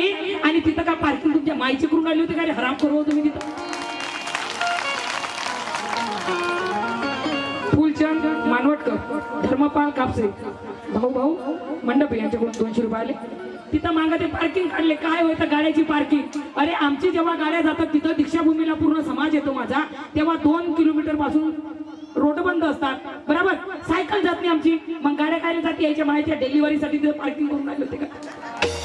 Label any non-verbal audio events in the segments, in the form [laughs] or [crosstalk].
नाही आणि तिथं का पार्किंग तुमच्या माईची करून आली होती का रे? हराम करू तुम्ही तिथं. फुलचंद मानवटकर धर्मपाल कापसे. भाऊ भाऊ मंडप यांच्याकडून दोनशे रुपये आले. तिथं मागा ते पार्किंग काढले. काय होतं? गाड्याची पार्किंग. अरे आमची जेव्हा गाड्या जातात तिथं दीक्षाभूमीला पूर्ण समाज येतो माझा. तेव्हा दोन किलोमीटरपासून रोड बंद असतात. बरोबर? सायकल जात नाही आमची. मग गाड्या काय जाते? यायच्या माहिती डिलिव्हरीसाठी तिथं पार्किंग करून आले होते का?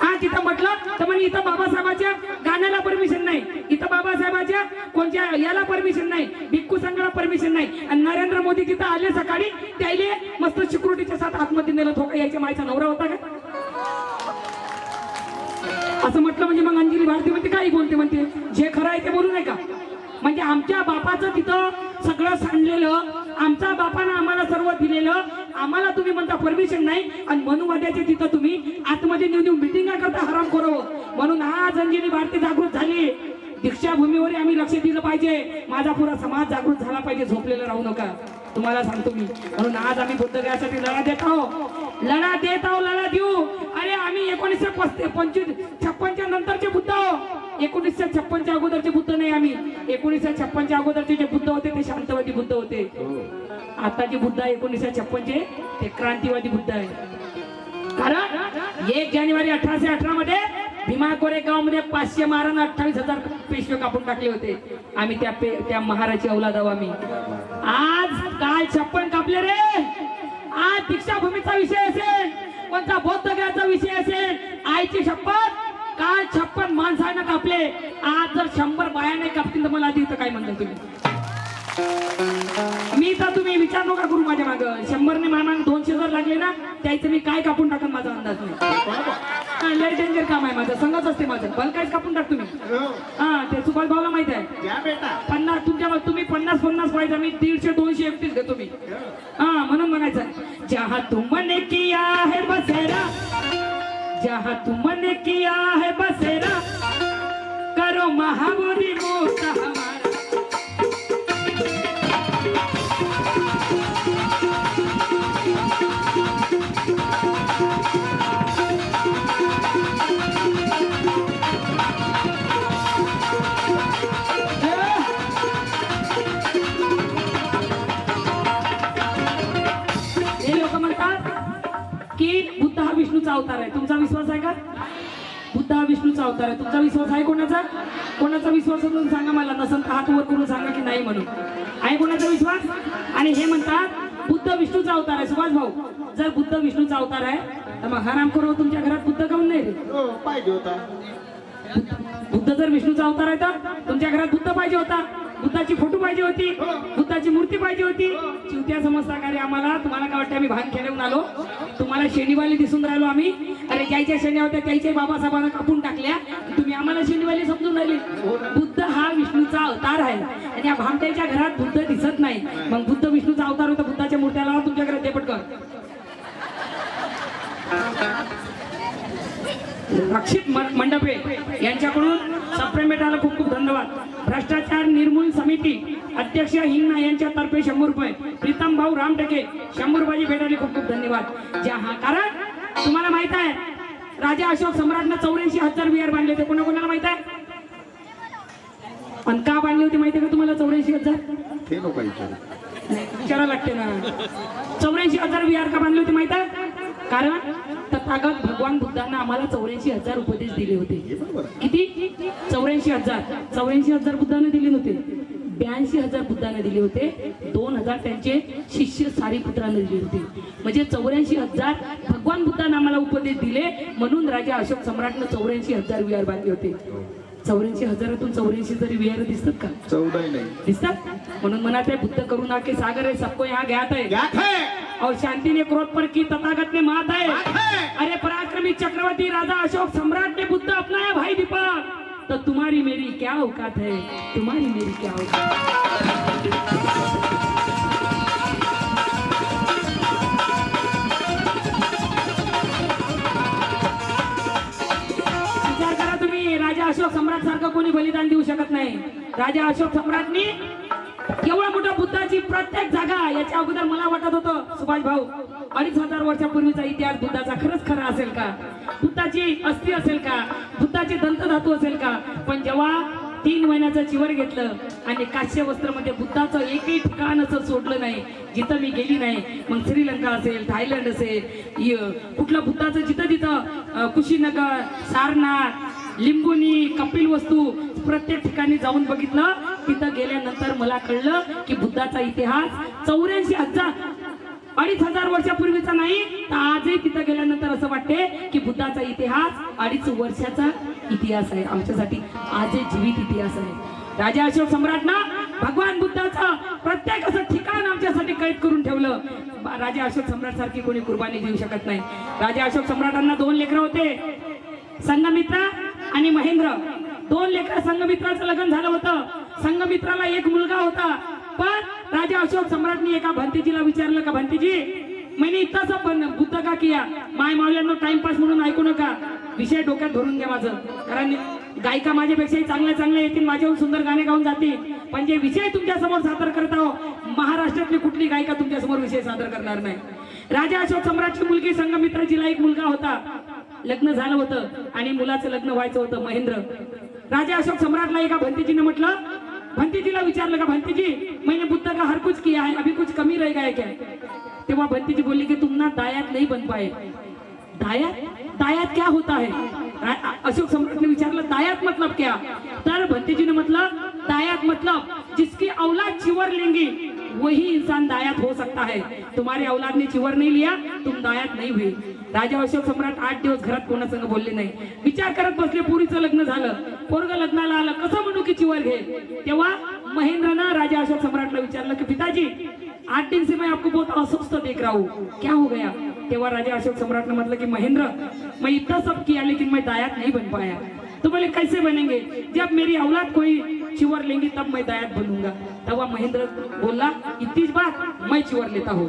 हा तिथं म्हटलं तर म्हणे इथं बाबासाहेबाच्या गाण्याला परमिशन नाही. इथं बाबासाहेबाच्या कोणत्या याला परमिशन नाही. भिक्खू संघाला परमिशन नाही. आणि नरेंद्र मोदी तिथं आले सकाळी त्याले मस्त सिक्युरिटीच्या साथ आतमध्ये नेलं. थोका यायच्या मायचा नवरा होता का? असं म्हटलं म्हणजे मग अंजली भारती म्हणते काही बोलते? म्हणते जे खरं आहे ते बोलू नये का म्हणजे आमच्या बापाचं तिथं सगळं सांडलेलं आमच्या बापानं आम्हाला सर्व दिलेलं आम्हाला तुम्ही म्हणता परमिशन नाही. आणि मनुवाद्याचे तिथं तुम्ही आतमध्ये नेऊन नेऊन मिटिंगा करता हराम करो म्हणून आज अंजली भारती जागृत झाली. दीक्षाभूमीवर आम्ही लक्ष दिलं पाहिजे. माझा पुरा समाज जागृत झाला पाहिजे. झोपलेलं राहू नका. तुम्हाला सांगतो मी. म्हणून आज आम्ही बुद्ध गयासाठी लढा देत आहोत. लढा देत आहोत लढा देऊ. अरे आम्ही एकोणीसशे पस्तीस पंचवीस छप्पनच्या नंतरचे बुद्ध आहोत. एकोणीसशे छप्पनच्या अगोदरचे बुद्ध नाही आम्ही. एकोणीसशे छप्पनच्या अगोदरचे जे बुद्ध होते ते शांतवादी बुद्ध होते. आता जे बुद्ध आहे एकोणीसशे छप्पनचे ते क्रांतिवादी बुद्ध आहे. कारण एक जानेवारी अठराशे अठरा मध्ये भीमा कोरेगावमध्ये पाचशे महाराज अठ्ठावीस हजार पेशवे कापून टाकले होते. आम्ही त्या पे- त्या महाराची औलाद आहो आम्ही. आज काल छप्पन कापले रे. आज दीक्षाभूमीचा विषय असेल कोणता बौद्ध विषय असेल आईची शपथ काल छप्पन माणसानं कापले. आज जर शंभर बायाने कापतील तर मला आधी इथं काय म्हणता तुम्ही? मी तर तुम्ही विचार नका करू माझ्या माग. शंभरने मामा दोनशे जर लागले ना त्याचं मी काय कापून टाकन माझा अंदाज नाही. लय डेंजर काम आहे माझं. संघच असते माझं. बल काहीच कापून टाक तुम्ही. हा. ते सुभाष भाऊला माहीत आहे. पन्नास तुमच्या तुम्ही पन्नास पन्नास पाहिजे. मी दीडशे दोनशे एकतीस घेतो मी. हा. म्हणून म्हणायचं जहा तुमने किया है बसेरा जहा तुमने किया है बसेरा करो महाबोधी मोता हमारा। अवतार आहे. तुमचा विश्वास आहे का? बुद्ध हा विष्णूचा अवतार आहे. तुमचा विश्वास आहे कोणाचा? कोणाचा विश्वास तुम्ही सांगा मला. नसन हात वर करून सांगा की नाही म्हणून. आहे कोणाचा विश्वास? आणि हे म्हणतात बुद्ध विष्णूचा अवतार आहे. सुभाष भाऊ जर बुद्ध विष्णूचा अवतार आहे तर मग हराम करो तुमच्या घरात बुद्ध काऊन नाही हो पाहिजे होता. बुद्ध जर विष्णूचा अवतार आहे तर तुमच्या घरात बुद्ध पाहिजे होता. बुद्धाची फोटो पाहिजे होती. बुद्धाची मूर्ती पाहिजे होती. चिवत्या समजता का रे आम्हाला तुम्हाला काय वाटतं आम्ही भान खेळून आलो? तुम्हाला शेंडीवाली दिसून राहिलो आम्ही. अरे ज्याच्या शेंड्या होत्या त्याच्या बाबासाहेबांना कापून टाकल्या. तुम्ही आम्हाला शेंडीवाली समजून राहिले. बुद्ध हा विष्णूचा अवतार आहे. आणि या भामट्याच्या घरात बुद्ध दिसत नाही. मग बुद्ध विष्णूचा अवतार होता बुद्धाच्या मूर्त्या लावा तुमच्या घरात ते पटकन. रक्षित मंडपे. यांच्याकडून सप्रेमेटाला खूप खूप धन्यवाद. भ्रष्टाचार निर्मूलन समिती अध्यक्ष हिंगणा यांच्यातर्फे शंभर रुपये. प्रीतम भाऊ रामटेके शंभर रुपयाची भेटायला खूप खूप धन्यवाद. ज्या हा कारण तुम्हाला माहीत आहे राजा अशोक सम्राटनं चौऱ्याऐंशी हजार विहार बांधले होते. कोणा कोणाला माहीत आहे? पण का बांधले होते माहिती आहे का तुम्हाला चौऱ्याऐंशी हजार? विचारू लागते ना. चौऱ्याऐंशी हजार विहार का बांधले होते माहीत आहे? कारण तथागत भगवान बुद्धांना आम्हाला चौऱ्याऐंशी हजार उपदेश दिले होते. हे आहे. किती? चौऱ्याऐंशी हजार. चौऱ्याऐंशी हजार बुद्धाने दिले नव्हते. ब्याऐंशी हजार बुद्धाने दिले होते. दोन हजार त्यांचे शिष्य सारीपुत्राने दिले होते. म्हणजे चौऱ्याऐंशी हजार भगवान बुद्धाने आम्हाला उपदेश दिले म्हणून राजा अशोक सम्राटनं चौऱ्याऐंशी हजार विहार बांधले होते. चौऱ्याऐंशी हजारातून चौऱ्याऐंशी जरी विहार दिसतात का? नाही. दिसतात? म्हणून म्हणत आहे बुद्ध करुणा के सागर है सबको यहाँ ज्ञात है ज्ञात है और शांति ने क्रोध पर की तथागत ने मात है। अरे पराक्रमी चक्रवर्ती राजा अशोक सम्राट ने बुद्ध अपनाया भाई दीपक। तो तुम्हारी मेरी क्या औकात है? तुम्हारी मेरी क्या औकात विचार करा तुम्ही राजा अशोक सम्राट सारखं कोणी बलिदान देऊ शकत नाही. राजा अशोक सम्राटनी बुद्धाची प्रत्येक जागा याच्या अगोदर मला वाटत होतं सुभाष भाऊ अडीच हजार वर्षापूर्वीचा इतिहास बुद्धाचा खरंच खरा असेल का? बुद्धाची अस्थि असेल का? बुद्धाची दंतधातू असेल का? पण जेव्हा तीन महिन्याचं चिवर घेतलं आणि काश्य वस्त्रमध्ये बुद्धाचं एकही ठिकाण असं सोडलं नाही जिथं मी गेली नाही मग श्रीलंका असेल थायलंड असेल य- कुठलं बुद्धाचं जिथं जिथं कुशीनगर सारनाथ लिंबुनी कपिल वस्तू प्रत्येक ठिकाणी जाऊन बघितलं तिथं गेल्यानंतर मला कळलं की बुद्धाचा इतिहास चौऱ्याऐंशी हजार अडीच हजार वर्षापूर्वीचा नाही तर आजही तिथं गेल्यानंतर असं वाटते की बुद्धाचा इतिहास अडीच वर्षाचा इतिहास आहे. आमच्यासाठी आजही जीवित इतिहास आहे. राजा अशोक सम्राट ना भगवान बुद्धाचं प्रत्येक असं ठिकाण आमच्यासाठी कैद करून ठेवलं. राजा अशोक सम्राट सारखी कोणी कुर्बानी देऊ शकत नाही. राजा अशोक सम्राटांना दोन लेकरं होते. संगमित्रा आणि महेंद्र. दोन लेकर संघमित्राचं लग्न झालं होतं. संगमित्राला एक मुलगा होता. पण राजा अशोक सम्राटनी एका भंतीजीला विचारलं का भंतीजी मैंने इतना सा पण बुद्ध का किया? माय मावल्यांना टाइमपास म्हणून ऐकू नका. विषय डोक्यात धरून घ्या माझं. कारण गायिका माझ्यापेक्षाही चांगल्या चांगल्या येतील. माझ्याहून सुंदर गाणे गाऊन जातील. पण जे विषय तुमच्यासमोर सादर करत आहो महाराष्ट्रातली कुठली गायिका तुमच्यासमोर विषय सादर करणार नाही. राजा अशोक सम्राटची मुलगी संगमित्राजीला एक मुलगा होता. लग्न झालं होतं आणि मुलाचं लग्न व्हायचं होतं महेंद्र. राजा अशोक सम्राटला एका भंतीजीने म्हटलं भंतीजीला विचारलं का भंतीजी मैंने बुद्ध का हर कुछ किया है अभी कुछ कमी रह गया क्या? तेव्हा भंतीजी बोलली की तुम ना दायात नहीं बन पाए. दायात? दायात क्या होता है? अशोक सम्राट ने विचारलं दायात मतलब क्या? तर भंतीजी ने मतलब दायात मतलब जिसकी औलाद चिवर लेंगी वही इंसान दायात हो सकता है। तुम्हारे औलाद ने चिवर नहीं लिया तुम दायात नहीं हुई राजा अशोक सम्राट आठ दिवस घरात कोणासंग बोलले नाही. विचार करत बसले पुरीचं लग्न झालं. पोरग लग्नाला आलं कसं म्हणू की चिवर घे? तेव्हा महेंद्रनं राजा अशोक सम्राटला विचारलं की पिताजी आठ दिन से मैं आपको बहुत अस्वस्थ देख रहा हूँ. क्या हो गया? तेव्हा राजा अशोक सम्राट ने मतलब कि महेंद्र मैं इतना सब किया लेकिन मैं दायात नहीं बन पाया. तो बोले कैसे बनेंगे? जब मेरी औलाद कोई चिवर लेंगी तब मैं दायात बनूंगा. तेव्हा महेंद्र बोलला इतकीच बात मैं चिवर लेता हूँ.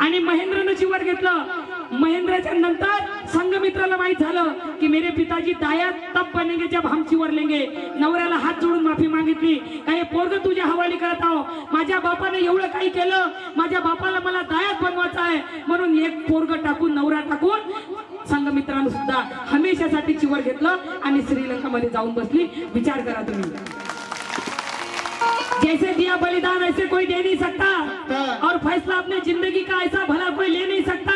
आणि महेंद्रनं चिवर घेतलं. महेंद्रच्या नंतर संघमित्राला माहीत झालं की मेरे पिताजी दायात तब बनेंगे जब हम चिवर लेंगे. नवऱ्याला हात जोडून माफी मागितली. काही पोरग तुझ्या हवाली करत आहो. माझ्या बापाने एवढं काही केलं. माझ्या बापाला मला दायात बनवायचं आहे. म्हणून एक पोरग टाकून नवरा टाकून संघमित्रानं सुद्धा हमेशासाठी चिवर घेतलं आणि श्रीलंकामध्ये जाऊन बसली. विचार करा तुम्ही. जैसे दिया बलिदान ऐसे कोई दे नहीं सकता। और फैसला अपने ज़िंदगी का ऐसा भला कोई ले नहीं सकता।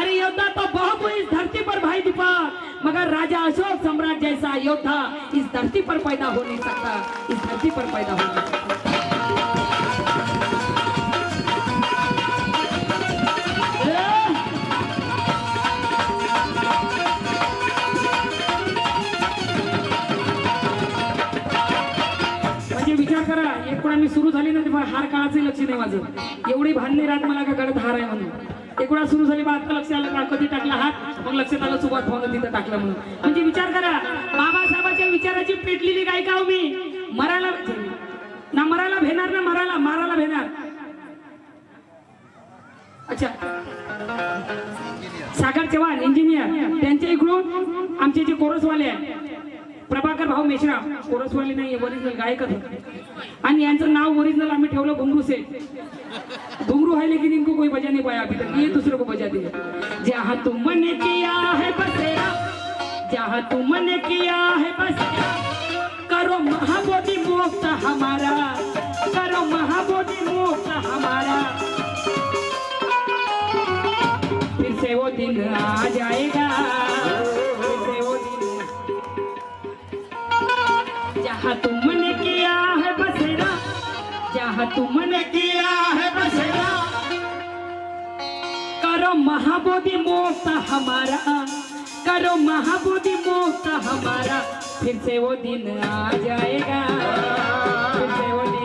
अरे योद्धा तो बहुत हुई इस धरती पर भाई दीपक। मगर राजा अशोक सम्राट जैसा योद्धा इस धरती पर पैदा हो नहीं सकता। इस धरती पर पैदा हो नहीं सकता। ना तेव्हा हार काळाचे लक्ष नाही माझं. एवढी भांडली राहत मला का गडत हार आहे म्हणून. एक सुरू झाली बा आता लक्ष आलं का? कधी टाकला हात? मग लक्षात आलं सुभाष भाऊन तिथं टाकला म्हणून. म्हणजे विचार करा बाबासाहेबांच्या विचाराची पेटलेली गायिका हो मी. मराला ना मराला भेणार ना मराला माराला भेणार. अच्छा. सागर चव्हाण इंजिनियर त्यांच्या इकडून आमचे जे कोरसवाले आहेत प्रभाकर भाऊ मेश्राम कोरसवाली नाही ओरिजिनल गायकच आणि यांचं नाव ओरिजिनल आम्ही ठेवलं घुंगरू से घुंगरू है लेकिन इनको कोई बजा नहीं पाया अभी तक. ये दूसरे को बजा दिए जहाँ तुमने किया है बसेरा जहाँ तुमने किया है बसेरा करो महाबोधि मुक्त हमारा करो महाबोधि मुक्त हमारा। फिर से वो दिन आ जाएगा। तुमने किया है बसेरा। करो महाबोधि मुक्त हमारा। करो महाबोधि मुक्त हमारा। फिर से वो दिन आ जाएगा। फिर से वो दिन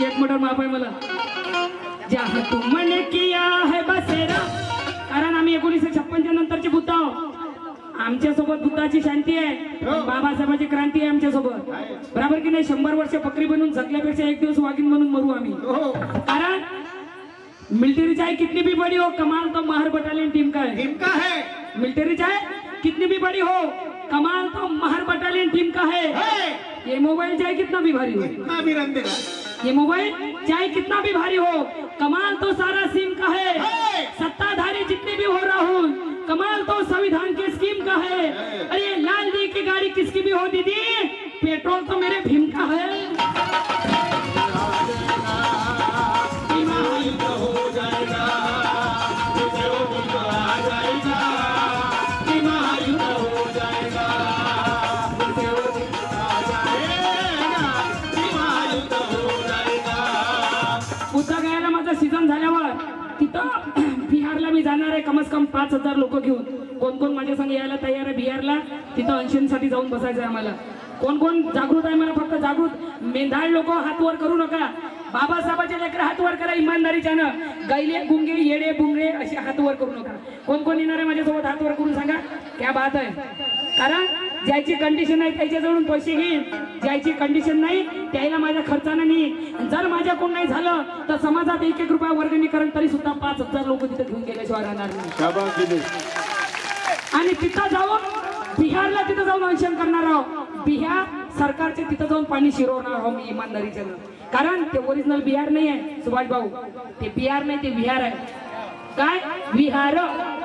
एक मट एक मटर माफ आहे मला. जहाँ तुमने किया है बसेरा. कारण आम्ही एकोणीसशे छप्पनच्या नंतरचे बुद्ध आहोत. आमच्यासोबत बुद्धाची शांती आहे. हो. बाबासाहेबांची क्रांती आहे आमच्यासोबत. बरोबर की नाही? शंभर वर्ष बकरी बनून जगल्यापेक्षा एक दिवस वागिन म्हणून मरू आम्ही. हो. कारण मिलिट्री चाहे कितनी भी बड़ी हो कमाल तो महर बटालियन टीम का है? टीम का है? मिलिट्री चाहे कितनी भी बड़ी हो कमाल तो महर बटालियन टीम का है? है. ये मोबाइल चाहे कितना भी भारी हो? कितना भी रन देगा ये मोबाइल चाहे कितना भी भारी हो कमाल तो सारा सिम का है। है सत्ताधारी जितने भी हो रहा राहुल कमाल तो संविधान के स्कीम का है। अरे लाल जी की गाड़ी किसकी भी हो दीदी? पेट्रोल तो मेरे भीम का है। पाच हजार लोक घेऊन कोण कोण माझ्या संग यायला तयार आहे बिहारला तिथं अंशींसाठी जाऊन बसायचं आहे आम्हाला. कोण कोण जागृत आहे मला फक्त जागृत. मेंढाळ लोक हातवर करू नका. बाबासाहेबाचे लेकर हात वर करा इमानदारीच्यानं. गैले गुंगे येडे बुंगे असे हातवर करू नका. कोण कोण येणार आहे माझ्यासोबत हातवर करून सांगा? क्या बात आहे. कारण ज्याची कंडिशन आहे त्याच्याजवळून पैसे घेईन. ज्याची कंडिशन नाही त्याला माझ्या खर्चानं नाही जर माझ्याकडून नाही झालं तर समाजात एक एक रुपया वर्गणी करेन तरी सुद्धा पाच हजार लोक तिथे घेऊन गेल्याशिवाय राहणार नाही. आणि तिथं जाऊन बिहारला तिथं जाऊन अंशन करणार आहोत. बिहार सरकारचे तिथं जाऊन पाणी शिरवणार आहोत मी इमानदारीच्या कारण ते ओरिजिनल बिहार नाही आहे सुभाष भाऊ. ते बिहार नाही ते विहार आहे. काय? विहार.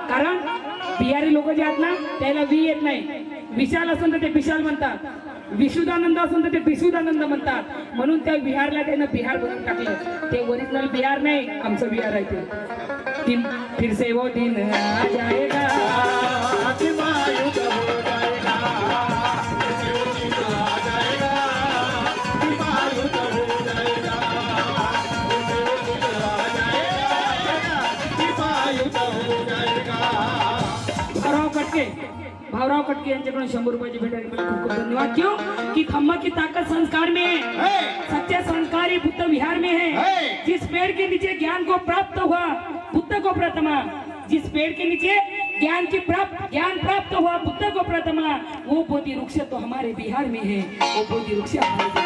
कारण बिहारी लोक जे आहेत ना त्याला वि येत नाही. विशाल असून तर ते विशाल म्हणतात. विशुदानंद असून तर ते विशुदानंद म्हणतात. म्हणून त्या बिहारला त्यानं बिहार बनवून टाकलं. ते ओरिजिनल बिहार नाही आमचं बिहार आहे ते. फिरसे फिर वो दिन आ जाएगा. भाऊराव कटके यांच्याकडून शंभर रुपयाची भेट आली खूप खूप धन्यवाद. क्यों? कि थम्मा की ताकत संस्कार में है. है. सच्चे संस्कारी बुद्ध विहार में है. है। जिस पेड़ के नीचे ज्ञान को प्राप्त हुआ बुद्ध को प्रथमा। जिस पेड़ के नीचे ज्ञान की प्राप्त ज्ञान प्राप्त हुआ बुद्ध को प्रथमा वो बोधि वृक्ष तो हमारे बिहार में है. वो बोधि वृक्ष हमारे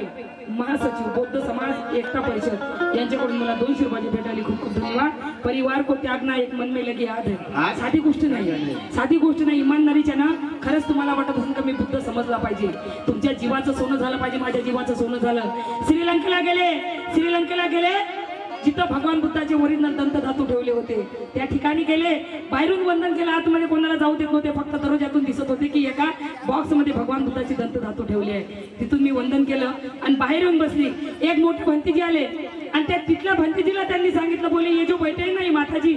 धाबे महासचिव बौद्ध समाज एकता परिषद. यांच्याकडून मला दोनशे रुपयाची भेट आली. खूप खूप धन्यवाद. परिवार को त्यागना एक मन में लगी याद है हा? साधी गोष्ट नाही. साधी गोष्ट नाही. इमानदारीच्या ना खरंच तुम्हाला वाटत असेल का मी बुद्ध समजला पाहिजे. तुमच्या जीवाचं सोनं झालं पाहिजे माझ्या जीवाचं सोनं झालं. श्रीलंकेला गेले. श्रीलंकेला गेले. जिथं भगवान बुद्धाचे ओरिजिनल दंत धातू ठेवले होते त्या ठिकाणी गेले. बाहेरून वंदन केलं आतमध्ये कोणाला जाऊ देत नव्हते. फक्त दरोज्यातून दिसत होते की एका बॉक्समध्ये भगवान बुद्धाची धातू ठेवली आहे. तिथून मी वंदन केलं आणि बाहेर येऊन बसली. एक मोठी भंतीजी आले आणि त्या तिथल्या भंतीजीला त्यांनी सांगितलं बोले ये जो बैठे नाही माताजी.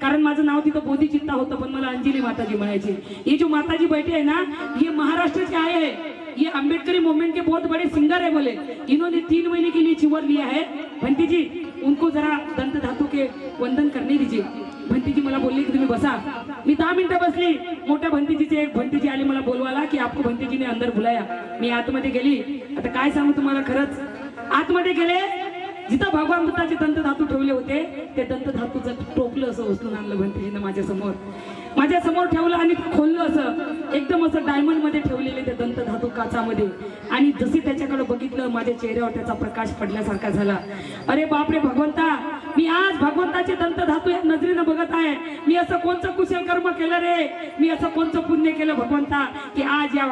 कारण माझं नाव तिथं बोधिचित्ता होतं पण मला अंजली माताजी म्हणायची. ये जो माताजी बैठे आहे ना ये महाराष्ट्र से आहे. ये अम्बेडकरी मूवमेंट के बहुत बड़े सिंगर है बोले. इन्होंने तीन महीने के लिए चिवर लिया है. भंती जी उनको जरा दंत धातु के वंदन करने दीजिए. भंतीजी मला बोलली की तुम्ही बसा. मी दहा मिनिटं बसली. मोठ्या भंतीजीचे एक भंतीजी आली मला बोलवाला की आपको भंतीजीने अंदर बुलाया. मी आतमध्ये गेली. आता काय सांगू तुम्हाला खरंच? आतमध्ये गेले. जिथं भगवान बुद्धाचे दंत धातू ठेवले होते ते दंत धातूचं टोपलं असं उचलून आणलं भंतीजीनं माझ्यासमोर. माझ्यासमोर ठेवलं आणि खोललं असं. एकदम असं डायमंडमध्ये ठेवलेले ते दंत धातू काचामध्ये. आणि जसे त्याच्याकडे बघितलं माझ्या चेहऱ्यावर त्याचा प्रकाश पडल्यासारखा झाला. अरे बापरे भगवंता! मी आज भगवंताचे दंत धातू या नजरेनं बघत आहे. मी असं कोणतं कुशल कर्म केलं रे? मी असं कोणतं पुण्य केलं भगवंता? की आज या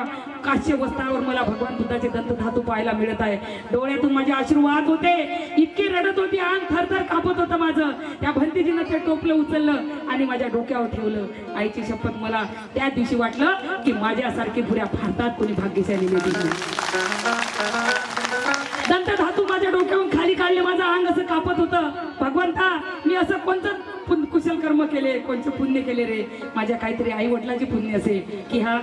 काश्य वस्त्रावर मला भगवान बुद्धाचे दंत धातू पाहायला मिळत आहे. डोळ्यातून माझे आशीर्वाद होते. इतकी रडत होती अंग थरथर कापत होतं माझं. त्या भंतीजीनं ते टोपलं उचललं आणि माझ्या डोक्यावर ठेवलं. आईची शपथ मला त्या दिवशी वाटलं की माझ्यासारखी पुऱ्या भारतात कोणी भाग्यशाली नाही. दंत धातू माझ्या डोक्यावरून खाली काढले माझं अंग असं कापत होतं. भगवंता मी असं कोणतं कुशल कर्म केले कोणचं पुण्य केले रे? माझ्या काहीतरी आई वडिलाची पुण्य असेल की हा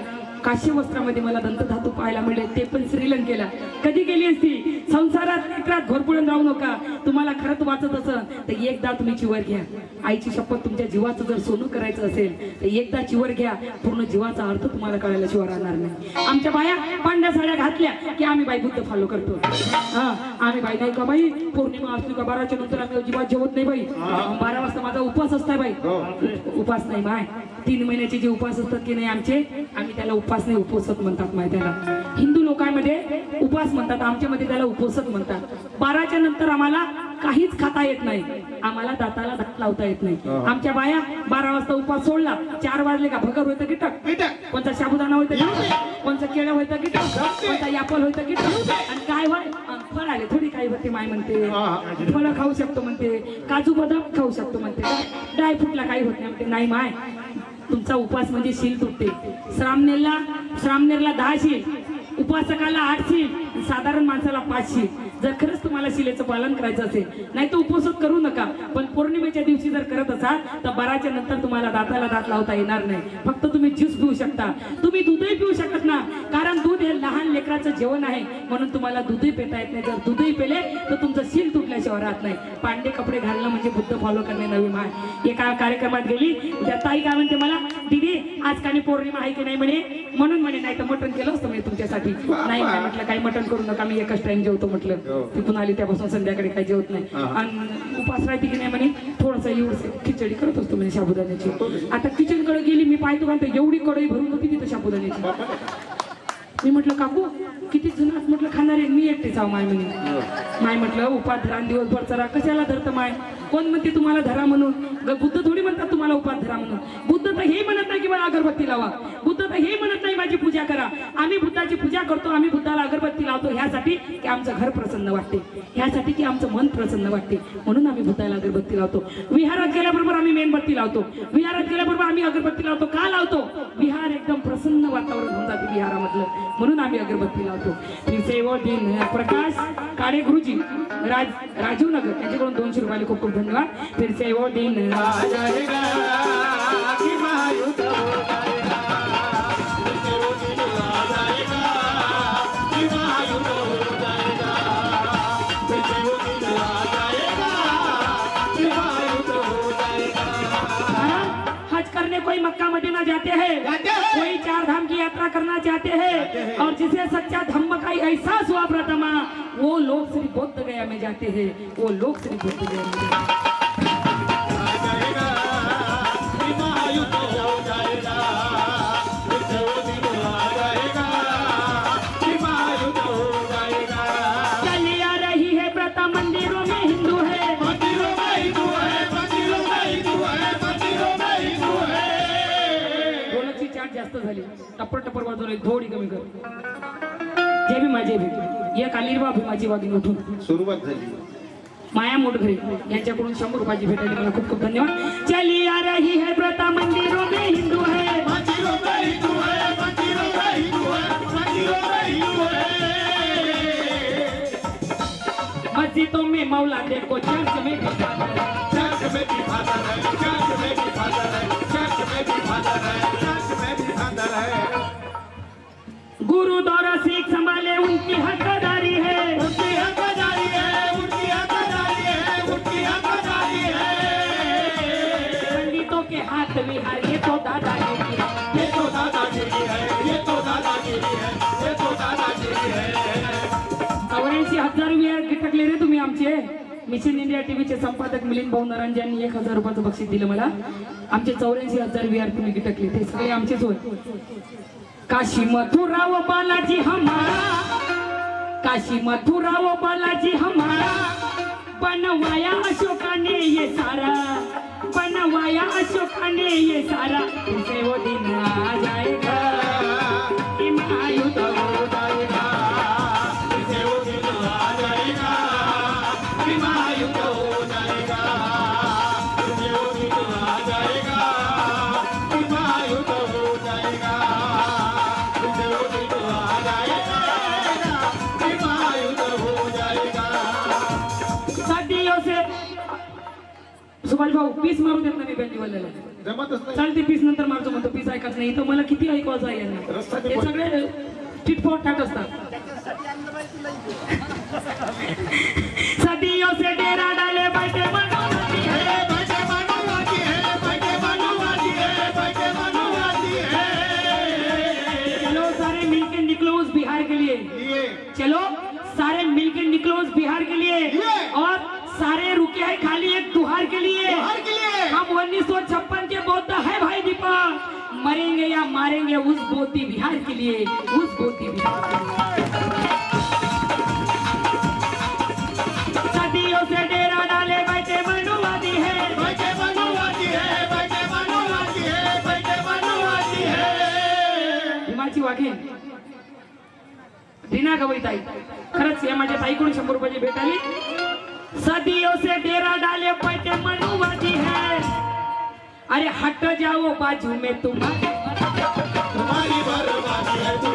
काश्य वस्त्रामध्ये मला दंतधातू पाहायला मिळेल ते पण श्रीलंकेला. कधी गेली असती? संसारात लेकरात घोरपुळून राहू नका. तुम्हाला खरंच वाचत असेल तर एकदा तुम्ही चिवर घ्या. आईची शपथ तुमच्या जीवाचं जर सोनं करायचं असेल तर एकदा चिवर घ्या. पूर्ण जीवाचा अर्थ तुम्हाला कळायला शिवाय राहणार नाही. आमच्या बाया पांढऱ्या साड्या घातल्या की आम्ही बाई बुद्ध फॉलो करतो. हा आम्ही बाई नाही का बाई? पौर्णिमा असली का बाराच्या नंतर आम्ही अजिबात जेवत नाही बाई. बारा वाजता माझा उपवास असताय बाई. उपास नाही बाय तीन महिन्याचे जे उपास असतात की नाही आमचे आम्ही त्याला उपास नाही उपवासत म्हणतात माहिती त्याला हिंदू लोकांमध्ये उपास म्हणतात आमच्यामध्ये त्याला उपवासत म्हणतात. बाराच्या नंतर आम्हाला काहीच खाता येत नाही. आम्हाला दाताला दात लावता येत नाही. आमच्या बाया बारा वाजता उपास सोडला चार वाजले का? भगर होतं की टक? कोणता साबुदाणा होतं की कोणतं केळं होतं की टक? कोणता यापल होतं की टक? आणि काय होय? अं, फळ आले. थोडी काही होते माय म्हणते. फळं खाऊ शकतो म्हणते. काजू बदाम खाऊ शकतो म्हणते. ड्राय फ्रूटला काही होत नाही म्हणते. नाही माय. तुमचा उपास म्हणजे शील तुटते. श्रामनेरला श्रामनेरला दहा शील उपासकाला आठ शील साधारण माणसाला पाच शील. जर खरंच तुम्हाला शिलेचं पालन करायचं असेल नाही तर उपवासच करू नका. पण पौर्णिमेच्या दिवशी जर करत असाल तर बराच्या नंतर तुम्हाला दाताला दात लावता येणार नाही. फक्त तुम्ही ज्यूस पिऊ शकता. तुम्ही दूधही पिऊ शकत ना. कारण दूध हे लहान लेकराचं जेवण आहे. म्हणून तुम्हाला दूधही पिता येत नाही. जर दूधही पेले तर तुमचं शील तुटल्याशिवाय राहत नाही. पांडे कपडे घालणं म्हणजे बुद्ध फॉलो करणे नवी माय एका कार्यक्रमात गेली. त्या ताई काय म्हणते मला? दीदी आज काही पौर्णिमा आहे की नाही म्हणे? म्हणून म्हणे नाही तर मटण केलं असतं म्हणे तुमच्यासाठी. नाही नाही म्हटलं काही मटण करू नका. मी एकच टाइम जेवतो म्हटलं. तिथून आली त्यापासून संध्याकाळी काही जेवत नाही. आणि उपास राहते की नाही म्हणे थोडंसं एवढं खिचडी करत असतो म्हणे साबुदाण्याची आता किचनकडे गेली मी पाहतो का एवढी कढई भरून होती तिथं साबुदाण्याची मी म्हटलं काकू किती आज म्हटलं खाणार आहे मी एकटेच आहो माय म्हणे. माय म्हटलं उपास धरा दिवसभर चरा कशाला धरतं माय? कोण म्हणते तुम्हाला धरा म्हणून? बुद्ध थोडी म्हणतात तुम्हाला उपास धरा म्हणून. बुद्ध तर हे म्हणत नाही की मला अगरबत्ती लावा. तर हे म्हणत नाही माझी पूजा करा. आम्ही बुद्धाची पूजा करतो आम्ही बुद्धाला अगरबत्ती लावतो. ह्यासाठी की आमचं घर प्रसन्न वाटते. ह्यासाठी की आमचं मन प्रसन्न वाटते. म्हणून आम्ही बुद्धाला अगरबत्ती लावतो. विहारात गेल्याबरोबर आम्ही मेणबत्ती लावतो. विहारात गेल्याबरोबर आम्ही अगरबत्ती लावतो. का लावतो? विहार एकदम प्रसन्न वातावरण होऊन जाते विहारामधलं. म्हणून आम्ही अगरबत्ती लावतो. दिन प्रकाश काळे गुरुजी राज राजीव नगर. त्यांच्याकडून दोनशे रुपयाला खूप खूप धन्यवाद. फिरसे वो दिन मक्का चाहते जाते हैं। कोई चार धाम की यात्रा करना चाहते हैं और जिसे सच्चा धम्म का एहसास हुआ प्रथमा वो लोग श्री बुद्ध गया में जाते हैं। वो लोग श्री बुद्ध गया में जाते हैं। टप्पर टप्पर वाजवले थोडी कमी कर. जे भी माझे भी एक आलीरबा भीमाची वागिन उठून. सुरुवात झाली. माया मोटघरे यांच्याकडून शंभर रुपयाची भेटायला मला खूप खूप धन्यवाद. चली आ रही है प्रथा मंदिरों में हिंदू है. मंदिरों में हिंदू है मंदिरों में हिंदू है मंदिरों में हिंदू है मस्जिदों में मौला देखो चर्च में भी फादर है। चर्च में भी फादर है चर्च में भी फादर है चर्च में भी फादर है गुरुद्वारा सिख संभाले उनकी हकदारी है। उनकी हकदारी है उनकी हकदारी है उनकी हकदारी है। पंडितों के हाथ विहार ये तो दादागिरी है। ये तो दादागिरी है ये तो दादागिरी है ये तो दादागिरी है। चौऱ्याऐंशी हजार विहार गिटकले रे तुम्ही आमचे. मिशन इंडिया टीव्हीचे संपादक मिलिंद भाऊ नरांजे यांनी एक हजार रुपयाचं बक्षीस दिलं मला. आमचे चौऱ्याऐंशी हजार विहार तुम्ही गिटकले ते सगळे आमचेच होय. काशी मथुरा व बालाजी हमारा काशी मथुरा व बालाजी हमारा बनवाया अशोकाने ये सारा बनवाया अशोकाने ये सारा उसे वो दिन आ जाए। पीस मारू देत नाही बँडी वाल्याला. जमतच नाही. चालते पीस नंतर मारतो म्हणतो पीस ऐकाच नाही. इथं मला किती ऐकवायचं आहे यांना रस्ता ते हे पण- सगळे चिटफॉट टाक असतात. [laughs] मरेंगे उस बोती बिहार के लिए उस बोती बिहार सदियों से डेरा डाले बैठे मनुवादी है। बैठे मानववादी है, बैठे मानववादी है, बैठे मानववादी है. भीमाची वाघे रीना गवई ताई खरंच या माझ्या ताईकडून शंभर रुपयाची भेट आली सदियों से डेरा डाले बैठे मनुवादी है. अरे हट जाओ बाजू में तुम्हारे. i Thank you.